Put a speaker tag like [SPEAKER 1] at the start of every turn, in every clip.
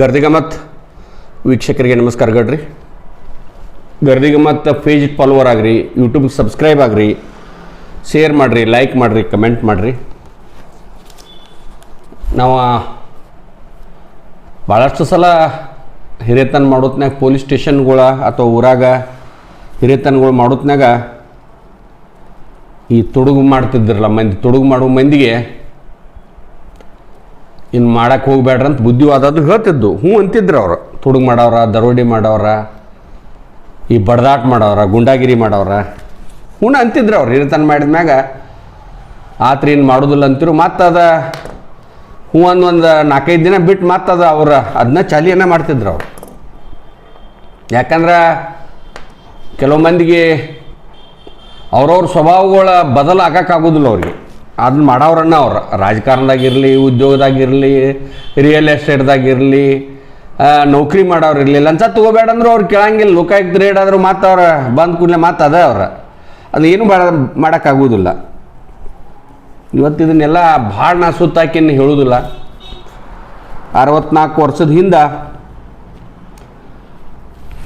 [SPEAKER 1] ಗರ್ದಿಗಮತ್ ವೀಕ್ಷಕರಿಗೆ ನಮಸ್ಕಾರ ಗಡ್ರಿ. ಗರ್ದಿಗಮತ್ ಪೇಜ್ ಫಾಲೋವರ್ ಆಗ್ರಿ ಯೂಟ್ಯೂಬ್ ಸಬ್ಸ್ಕ್ರೈಬ್ ಆಗ್ರಿ ಶೇರ್ ಮಾಡಿರಿ ಲೈಕ್ ಮಾಡಿರಿ ಕಮೆಂಟ್ ಮಾಡಿರಿ. ನಾವು ಭಾಳಷ್ಟು ಸಲ ಹಿರೇತನ ಮಾಡೋತ್ನಾಗ ಪೊಲೀಸ್ ಸ್ಟೇಷನ್ಗಳ ಅಥವಾ ಊರಾಗ ಹಿರೇತನಗಳು ಮಾಡೋತ್ನಾಗ ಈ ತೊಡುಗು ಮಾಡ್ತಿದ್ರಲ್ಲ ಮಂದಿ, ತೊಡುಗು ಮಾಡೋ ಮಂದಿಗೆ ಇನ್ನು ಮಾಡಕ್ಕೆ ಹೋಗ್ಬೇಡ್ರಿ ಅಂತ ಬುದ್ಧಿವಾದದ್ದು ಹೇಳ್ತಿದ್ದು. ಹ್ಞೂ ಅಂತಿದ್ರು ಅವ್ರು. ತುಡುಗು ಮಾಡವ್ರ, ದರೋಡಿ ಮಾಡವ್ರ, ಈ ಬಡದಾಟ ಮಾಡವ್ರ, ಗುಂಡಾಗಿರಿ ಮಾಡವ್ರ. ಹ್ಞೂ ಅಂತಿದ್ರು ಅವ್ರು. ಹಿರಿತನ ಮಾಡಿದ ಮ್ಯಾಗ ಆತ್ರಿ ಏನು ಮಾಡೋದಿಲ್ಲ ಅಂತಿರು. ಮತ್ತು ಅದ ಹ್ಞೂ ಅಂದ್ ಒಂದು ನಾಲ್ಕೈದು ದಿನ ಬಿಟ್ಟು ಮತ್ತೆ ಅದು ಅವ್ರ ಅದನ್ನ ಚಾಲಿಯನ್ನ ಮಾಡ್ತಿದ್ರು ಅವ್ರು. ಯಾಕಂದ್ರೆ ಕೆಲವು ಮಂದಿಗೆ ಅವ್ರವ್ರ ಸ್ವಭಾವಗಳ ಬದಲಾಗೋಕ್ಕಾಗೋದಿಲ್ಲ ಅವ್ರಿಗೆ. ಅದನ್ನ ಮಾಡವ್ರನ್ನ ಅವ್ರು. ರಾಜಕಾರಣದಾಗಿರಲಿ, ಉದ್ಯೋಗದಾಗಿರಲಿ ರಿಯಲ್ ಎಸ್ಟೇಟ್ದಾಗಿರಲಿ ನೌಕರಿ ಮಾಡೋರು ಇರಲಿಲ್ಲ ಲಂಚ ತೊಗೋಬೇಡ ಅಂದ್ರೆ ಅವ್ರು ಕೇಳಂಗಿಲ್ಲ. ಲೋಕಾಯುಕ್ತ ರೇಡ್ ಆದರೂ ಮತ್ತು ಅವ್ರ ಬಂದ ಕೂಡಲೇ ಮಾತು ಅದ ಅವ್ರ. ಅದು ಏನು ಮಾಡ ಮಾಡೋಕ್ಕಾಗೋದಿಲ್ಲ. ಇವತ್ತು ಇದನ್ನೆಲ್ಲ ಭಾಳ ನಾ ಸುತ್ತಾಕಿನ್ನು ಹೇಳೋದಿಲ್ಲ. ಅರವತ್ನಾಲ್ಕು ವರ್ಷದ ಹಿಂದೆ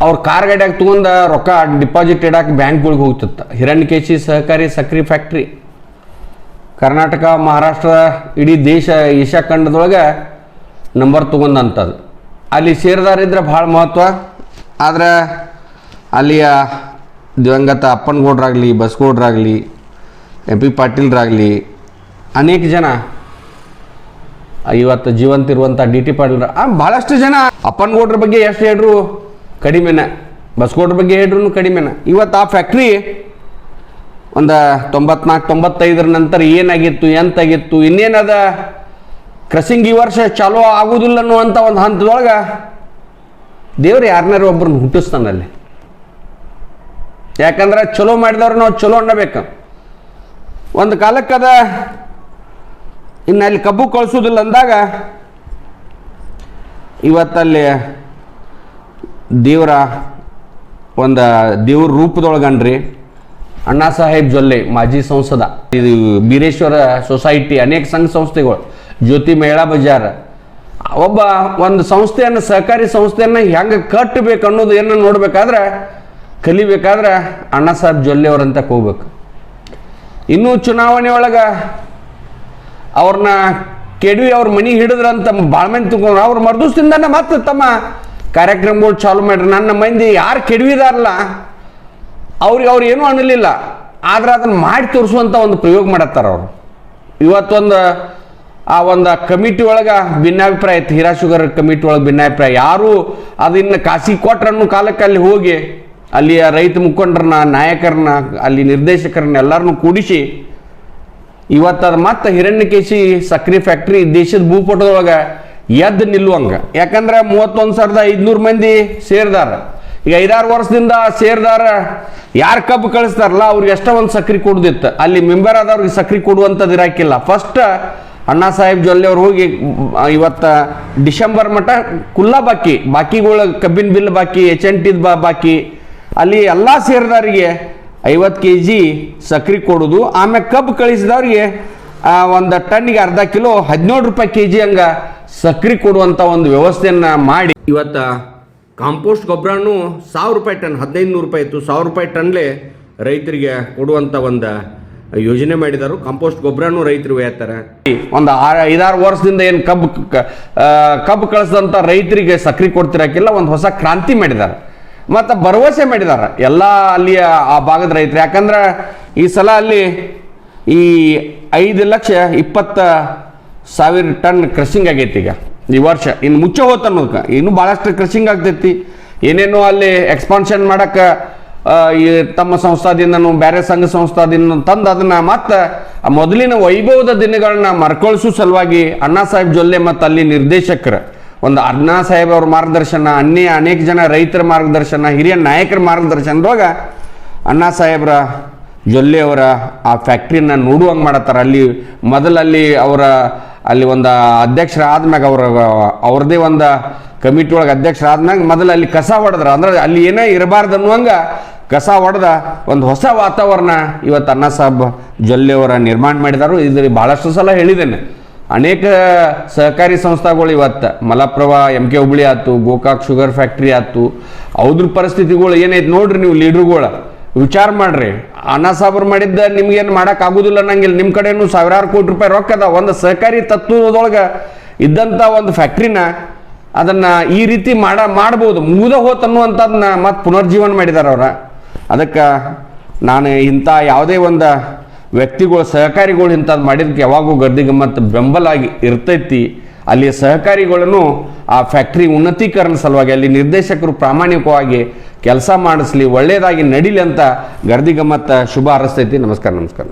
[SPEAKER 1] ಅವ್ರ ಕಾರ್ ಗಾಡಿಯಾಗಿ ತೊಗೊಂಡ ರೊಕ್ಕ ಡಿಪಾಸಿಟ್ ಇಡಕ್ಕೆ ಬ್ಯಾಂಕ್ಗಳಿಗೆ ಹೋಗ್ತಿತ್ತು. ಹಿರಣ್ಯಕೇಶಿ ಸಹಕಾರಿ ಸಕ್ರಿ ಫ್ಯಾಕ್ಟ್ರಿ ಕರ್ನಾಟಕ, ಮಹಾರಾಷ್ಟ್ರ, ಇಡೀ ದೇಶ, ಏಷ್ಯಾ ಖಂಡದೊಳಗೆ ನಂಬರ್ ತೊಗೊಂಡಂಥದ್ದು. ಅಲ್ಲಿ ಸೇರಿದಾರಿದ್ರೆ ಭಾಳ ಮಹತ್ವ. ಆದರೆ ಅಲ್ಲಿಯ ದಿವಂಗತ ಅಪ್ಪನಗೌಡ್ರಾಗಲಿ, ಬಸ್ಗೌಡ್ರಾಗಲಿ, ಎಂ ಪಿ ಪಾಟೀಲ್ರಾಗಲಿ, ಅನೇಕ ಜನ ಇವತ್ತು ಜೀವಂತ ಇರುವಂಥ ಡಿ ಟಿ ಪಾಟೀಲ್ ಭಾಳಷ್ಟು ಜನ ಅಪ್ಪನಗೌಡ್ರ ಬಗ್ಗೆ ಎಷ್ಟು ಹೇಳಿದ್ರು ಕಡಿಮೆನೆ, ಬಸ್ಗೌಡ್ರ ಬಗ್ಗೆ ಹೇಳಿದ್ರು ಕಡಿಮೆನೆ. ಇವತ್ತು ಆ ಫ್ಯಾಕ್ಟ್ರಿ ಒಂದು ತೊಂಬತ್ನಾಲ್ಕು ತೊಂಬತ್ತೈದರ ನಂತರ ಏನಾಗಿತ್ತು, ಎಂತಾಗಿತ್ತು, ಇನ್ನೇನದ? ಕ್ರಸಿಂಗ್ ಈ ವರ್ಷ ಚಾಲೂ ಆಗುವುದಿಲ್ಲ ಅನ್ನುವಂಥ ಒಂದು ಹಂತದೊಳಗೆ ದೇವ್ರು ಯಾರನ್ನಾರು ಒಬ್ಬರನ್ನ ಹುಟ್ಟಿಸ್ತಾನಲ್ಲಿ. ಯಾಕಂದ್ರೆ ಚಲೋ ಮಾಡಿದವ್ರು ನಾವು ಚಲೋ ಅನ್ನಬೇಕು. ಒಂದು ಕಾಲಕ್ಕದ ಇನ್ನು ಅಲ್ಲಿ ಕಬ್ಬು ಕಳಿಸೋದಿಲ್ಲ ಅಂದಾಗ ಇವತ್ತಲ್ಲಿ ದೇವರ ಒಂದು ದೇವ್ರ ರೂಪದೊಳಗನ್ರಿ. ಅಣ್ಣಾ ಸಾಹೇಬ್ ಜೊಲ್ಲೆ, ಮಾಜಿ ಸಂಸದ. ಇದು ಬೀರೇಶ್ವರ ಸೊಸೈಟಿ, ಅನೇಕ ಸಂಘ ಸಂಸ್ಥೆಗಳು, ಜ್ಯೋತಿ ಮಹಿಳಾ ಬಜಾರ್. ಒಬ್ಬ ಒಂದು ಸಂಸ್ಥೆಯನ್ನು, ಸಹಕಾರಿ ಸಂಸ್ಥೆಯನ್ನು ಹೆಂಗೆ ಕಟ್ಟಬೇಕು ಅನ್ನೋದು ಏನೋ ನೋಡ್ಬೇಕಾದ್ರೆ, ಕಲಿಬೇಕಾದ್ರೆ ಅಣ್ಣಾ ಸಾಹೇಬ್ ಜೊಲ್ಲೆ ಅವರಂತ ಹೋಗ್ಬೇಕು ಇನ್ನೂ ಚುನಾವಣೆ ಒಳಗೆ ಅವ್ರನ್ನ ಕೆಡವಿ ಅವ್ರ ಮನಿ ಹಿಡಿದ್ರಂತ ಭಾಳ ಮಂದಿ ತಗೊಂಡ್ರು ಅವ್ರ ಮರ್ದಿವ್ಸದಿಂದಾನೆ ಮತ್ತೆ ತಮ್ಮ ಕಾರ್ಯಕ್ರಮಗಳು ಚಾಲು ಮಾಡ್ರಿ. ನನ್ನ ಮಂದಿ ಯಾರು ಕೆಡವಿದಾರಲ್ಲ ಅವ್ರಿಗೆ ಅವ್ರು ಏನೂ ಅನ್ನಲಿಲ್ಲ. ಆದ್ರೆ ಅದನ್ನ ಮಾಡಿ ತೋರಿಸುವಂಥ ಒಂದು ಪ್ರಯೋಗ ಮಾಡತ್ತಾರ ಅವರು. ಇವತ್ತೊಂದು, ಆ ಒಂದು ಕಮಿಟಿ ಒಳಗೆ ಭಿನ್ನಾಭಿಪ್ರಾಯ ಇತ್ತು. ಹೀರಾ ಶುಗರ್ ಕಮಿಟಿ ಒಳಗೆ ಭಿನ್ನಾಭಿಪ್ರಾಯ. ಯಾರು ಅದನ್ನ ಕಾಸಿ ಕೊಟ್ರನ್ನು ಕಾಲಕ್ಕೆ ಅಲ್ಲಿ ಹೋಗಿ ಅಲ್ಲಿಯ ರೈತ ಮುಖಂಡರನ್ನ, ನಾಯಕರನ್ನ, ಅಲ್ಲಿ ನಿರ್ದೇಶಕರನ್ನ ಎಲ್ಲಾರನ್ನು ಕೂಡಿಸಿ ಇವತ್ತದ ಮತ್ತೆ ಹಿರಣ್ಯಕೇಶಿ ಸಕ್ಕರೆ ಫ್ಯಾಕ್ಟ್ರಿ ದೇಶದ ಭೂಪಟದೊಳಗೆ ಎದ್ದು ನಿಲ್ಲುವಂಗೆ. ಯಾಕಂದ್ರೆ ಮೂವತ್ತೊಂದು ಸಾವಿರದ ಐದುನೂರು ಮಂದಿ ಸೇರ್ದಾರ. ಈಗ ಐದಾರು ವರ್ಷದಿಂದ ಸೇರ್ದಾರ, ಯಾರು ಕಬ್ಬು ಕಳಿಸ್ತಾರಲ್ಲ, ಅವ್ರಿಗೆ ಎಷ್ಟೋ ಒಂದು ಸಕ್ರಿ ಕೊಡ್ದಿತ್ತು. ಅಲ್ಲಿ ಮೆಂಬರ್ ಆದವ್ರಿಗೆ ಸಕ್ರಿ ಕೊಡುವಂಥದ್ದು ಇರಾಕಿಲ್ಲ. ಫಸ್ಟ್ ಅಣ್ಣಾ ಸಾಹೇಬ್ ಜೊಲ್ಲೆ ಅವ್ರು ಹೋಗಿ, ಇವತ್ತ ಡಿಸೆಂಬರ್ ಮಟ್ಟ ಕುಲ್ಲ ಬಾಕಿ, ಬಾಕಿಗಳ ಕಬ್ಬಿನ ಬಿಲ್ ಬಾಕಿ, ಎಚ್ ಎನ್ ಟಿದ್ ಬಾಕಿ. ಅಲ್ಲಿ ಎಲ್ಲ ಸೇರಿದವರಿಗೆ ಐವತ್ತು ಕೆ ಜಿ ಸಕ್ರಿ ಕೊಡೋದು. ಆಮೇಲೆ ಕಬ್ಬು ಕಳಿಸಿದವ್ರಿಗೆ ಒಂದು ಟನ್ನಿಗೆ ಅರ್ಧ ಕಿಲೋ ಹದಿನೇಳು ರೂಪಾಯಿ ಕೆ ಜಿ ಹಂಗೆ ಸಕ್ರಿ ಕೊಡುವಂಥ ಒಂದು ವ್ಯವಸ್ಥೆಯನ್ನು ಮಾಡಿ. ಇವತ್ತು ಕಾಂಪೋಸ್ಟ್ ಗೊಬ್ಬರನು ಸಾವಿರ ರೂಪಾಯಿ ಟನ್ ಹದಿನೈದು ನೂರು ರೂಪಾಯಿ ಇತ್ತು. ಸಾವಿರ ರೂಪಾಯಿ ಟನ್ಲೇ ರೈತರಿಗೆ ಕೊಡುವಂಥ ಒಂದು ಯೋಜನೆ ಮಾಡಿದರು. ಕಾಂಪೋಸ್ಟ್ ಗೊಬ್ಬರನೂ ರೈತರು ಹೇಳ್ತಾರೆ ಒಂದು ಐದಾರು ವರ್ಷದಿಂದ ಏನು ಕಬ್ಬು ಕಬ್ಬು ಕಳಿಸಿದಂಥ ರೈತರಿಗೆ ಸಕ್ರಿ ಕೊಡ್ತಿರಕ್ಕಿಲ್ಲ ಒಂದು ಹೊಸ ಕ್ರಾಂತಿ ಮಾಡಿದ್ದಾರೆ. ಮತ್ತು ಭರವಸೆ ಮಾಡಿದ್ದಾರೆ ಎಲ್ಲ ಅಲ್ಲಿಯ ಆ ಭಾಗದ ರೈತರು. ಯಾಕಂದ್ರೆ ಈ ಸಲ ಅಲ್ಲಿ ಈ ಐದು ಲಕ್ಷ ಇಪ್ಪತ್ತ ಸಾವಿರ ಟನ್ ಕ್ರಷಿಂಗ್ ಆಗೈತಿ ಈಗ. ಈ ವರ್ಷ. ಇನ್ನು ಮುಚ್ಚ ಹೋತ ಅನ್ನೋದಕ್ಕೆ ಇನ್ನೂ ಭಾಳಷ್ಟು ಕ್ರಶಿಂಗ್ ಆಗ್ತೈತಿ. ಏನೇನೋ ಅಲ್ಲಿ ಎಕ್ಸ್ಪಾನ್ಷನ್ ಮಾಡಕ್ಕೆ ಈ ತಮ್ಮ ಸಂಸ್ಥಾದಿಂದನೂ ಬೇರೆ ಸಂಘ ಸಂಸ್ಥಾದಿಂದ ತಂದು ಅದನ್ನ ಮತ್ತೆ ಮೊದಲಿನ ವೈಭವದ ದಿನಗಳನ್ನ ಮರ್ಕೊಳಿಸೋ ಸಲುವಾಗಿ ಅಣ್ಣಾ ಸಾಹೇಬ್ ಜೊಲ್ಲೆ ಮತ್ತು ಅಲ್ಲಿ ನಿರ್ದೇಶಕರ. ಒಂದು ಅಣ್ಣಾ ಸಾಹೇಬ್ ಅವ್ರ ಮಾರ್ಗದರ್ಶನ, ಅನ್ನೇ ಅನೇಕ ಜನ ರೈತರ ಮಾರ್ಗದರ್ಶನ, ಹಿರಿಯ ನಾಯಕರ ಮಾರ್ಗದರ್ಶನದಾಗ ಅಣ್ಣಾ ಸಾಹೇಬ್ರ ಜೊಲ್ಲೆ ಅವರ ಆ ಫ್ಯಾಕ್ಟ್ರಿನ ನೋಡುವಂಗೆ ಮಾಡತ್ತಾರ. ಅಲ್ಲಿ ಮೊದಲಲ್ಲಿ ಅವರ ಅಲ್ಲಿ ಒಂದು ಅಧ್ಯಕ್ಷರ ಆದ್ಮ್ಯಾಗ ಅವ್ರ ಅವ್ರದ್ದೇ ಒಂದು ಕಮಿಟಿ ಒಳಗೆ ಅಧ್ಯಕ್ಷರ ಆದ್ಮ್ಯಾಗ ಮೊದಲು ಅಲ್ಲಿ ಕಸ ಹೊಡೆದ್ರ. ಅಂದ್ರೆ ಅಲ್ಲಿ ಏನೇ ಇರಬಾರ್ದು ಅನ್ನುವಂಗ ಕಸ ಹೊಡೆದ ಒಂದು ಹೊಸ ವಾತಾವರಣ ಇವತ್ತು ಅಣ್ಣಾ ಸಾಬ್ ಜೊಲ್ಲೆಯವರ ನಿರ್ಮಾಣ ಮಾಡಿದಾರು. ಇದ್ರಲ್ಲಿ ಭಾಳಷ್ಟು ಸಲ ಹೇಳಿದ್ದೇನೆ. ಅನೇಕ ಸಹಕಾರಿ ಸಂಸ್ಥೆಗಳು ಇವತ್ತು. ಮಲಪ್ರಭಾ ಎಂ ಕೆ ಹುಬ್ಳಿ ಆಯ್ತು, ಗೋಕಾಕ್ ಶುಗರ್ ಫ್ಯಾಕ್ಟ್ರಿ ಆಯ್ತು. ಅವ್ರ ಪರಿಸ್ಥಿತಿಗಳು ಏನೈತೆ ನೋಡ್ರಿ ನೀವು ಲೀಡ್ರುಗಳು ವಿಚಾರ ಮಾಡ್ರಿ. ಅನ್ನ ಸಾಬ್ರು ಮಾಡಿದ್ದ ನಿಮ್ಗೇನು ಆಗುದಿಲ್ಲ ಅನ್ನಂಗಿಲ್ಲ. ನಿಮ್ಮ ಕಡೆನೂ ಸಾವಿರಾರು ಕೋಟಿ ರೂಪಾಯಿ ರೊಕ್ಕ ಅದ ಒಂದು ಸಹಕಾರಿ ತತ್ವದೊಳಗೆ ಇದ್ದಂಥ ಒಂದು ಫ್ಯಾಕ್ಟ್ರಿನ ಅದನ್ನ ಈ ರೀತಿ ಮಾಡ, ಮಾಡ್ಬೋದು. ಮುಗಿದ ಹೋತ್ ಅನ್ನುವಂಥದ್ದನ್ನ ಮತ್ತೆ ಪುನರ್ಜೀವನ ಮಾಡಿದಾರ ಅವ್ರ. ಅದಕ್ಕೆ ನಾನು ಇಂಥ ಯಾವುದೇ ಒಂದು ವ್ಯಕ್ತಿಗಳು, ಸಹಕಾರಿಗಳು ಇಂಥದ್ದು ಮಾಡಿದಕ್ಕೆ ಯಾವಾಗೂ ಗರ್ದಿ ಬೆಂಬಲ ಬೆಂಬಲಾಗಿ ಇರ್ತೈತಿ. ಅಲ್ಲಿ ಸಹಕಾರಿಗಳನ್ನು ಆ ಫ್ಯಾಕ್ಟ್ರಿ ಉನ್ನತೀಕರಣ ಸಲುವಾಗಿ ಅಲ್ಲಿ ನಿರ್ದೇಶಕರು ಪ್ರಾಮಾಣಿಕವಾಗಿ ಕೆಲಸ ಮಾಡಿಸ್ಲಿ ಒಳ್ಳೆಯದಾಗಿ ನಡೀಲಿ ಅಂತ ಗರ್ದಿ ಗಮ್ಮತ್ತ ಶುಭ ಹಾರಸ್ತೈತಿ. ನಮಸ್ಕಾರ ನಮಸ್ಕಾರ.